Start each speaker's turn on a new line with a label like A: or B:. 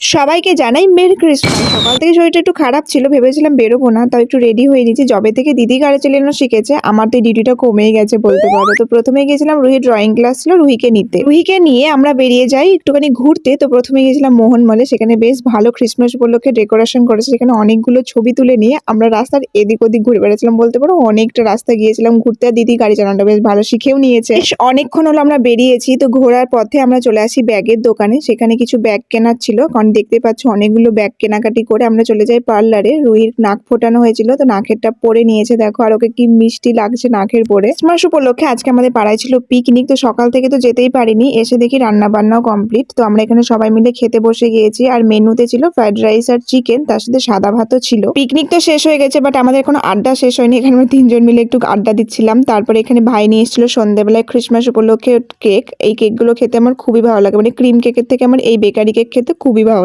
A: সবাইকে জানাই merry Christmas. সকাল থেকে শরীরটা একটু খারাপ ছিল, ভেবেছিলাম বেরোবো না, তাও একটু রেডি হয়ে নিয়েছি। জবে থেকে দিদি গাড়ি চালানো শিখেছে, আমার তো ডিউটিটা কমেই গেছে বলতে পারো। তো প্রথমে গেছিলাম রুহি ড্রয়িং ক্লাস ছিল, রুহিকে নিতে। রুহিকে নিয়ে আমরা বেরিয়ে যাই একটুখানি ঘুরতে, তো প্রথমে গেছিলাম মোহন মলে সেখানে বেশ ভালো ক্রিসমাস উপলক্ষে ডেকোরেশন করেছে। সেখানে অনেকগুলো ছবি তুলে নিয়ে আমরা রাস্তার এদিক ওদিক ঘুরে বেড়াচ্ছিলাম বলতে পারো। অনেকটা রাস্তা গিয়েছিলাম ঘুরতে। আর দিদি গাড়ি চালানোটা বেশ ভালো শিখেও নিয়েছে। বেশ অনেকক্ষণ হলো আমরা বেরিয়েছি, তো ঘোরার পথে আমরা চলে আসি ব্যাগের দোকানে। সেখানে কিছু ব্যাগ কেনার ছিল দেখতে পাচ্ছ, অনেকগুলো ব্যাগ কেনাকাটি করে আমরা চলে যাই পার্লারে রুহির নাক ফোটানো হয়েছিল, তো নাকেরটা পরে নিয়েছে। দেখো আর ওকে কি মিষ্টি লাগছে নাকের পরে। ক্রিসমাস উপলক্ষে আজকে আমাদের পাড়ায় ছিল পিকনিক তো সকাল থেকে তো যেতেই পারিনি। এসে দেখি রান্না বান্নাও কমপ্লিট তো আমরা এখানে সবাই মিলে খেতে বসে গিয়েছি। আর মেনুতে ছিল ফ্রাইড রাইস আর চিকেন তার সাথে সাদা ভাতও ছিল। পিকনিক তো শেষ হয়ে গেছে বাট আমাদের কোনো আড্ডা শেষ হয়নি। এখানে আমরা তিনজন মিলে একটু আড্ডা দিচ্ছিলাম। তারপরে এখানে ভাই নিয়ে এসেছিল সন্ধ্যেবেলায় ক্রিসমাস উপলক্ষে কেক এই কেকগুলো খেতে আমার খুবই ভালো লাগে। মানে ক্রিম কেকের থেকে আমার এই বেকারি কেক খেতে খুবই ভালো